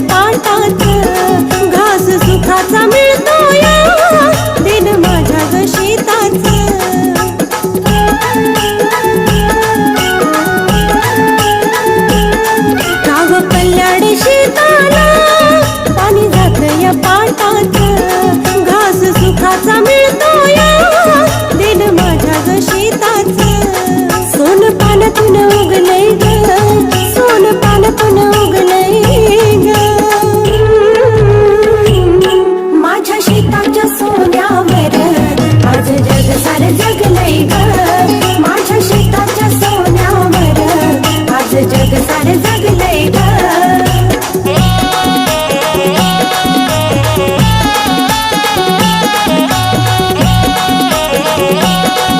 पाटात घास सुखाचा मिळतो या दिन माझ्या ग गाव कल्याण शेताला पाणी जात या पाटात. Just joking.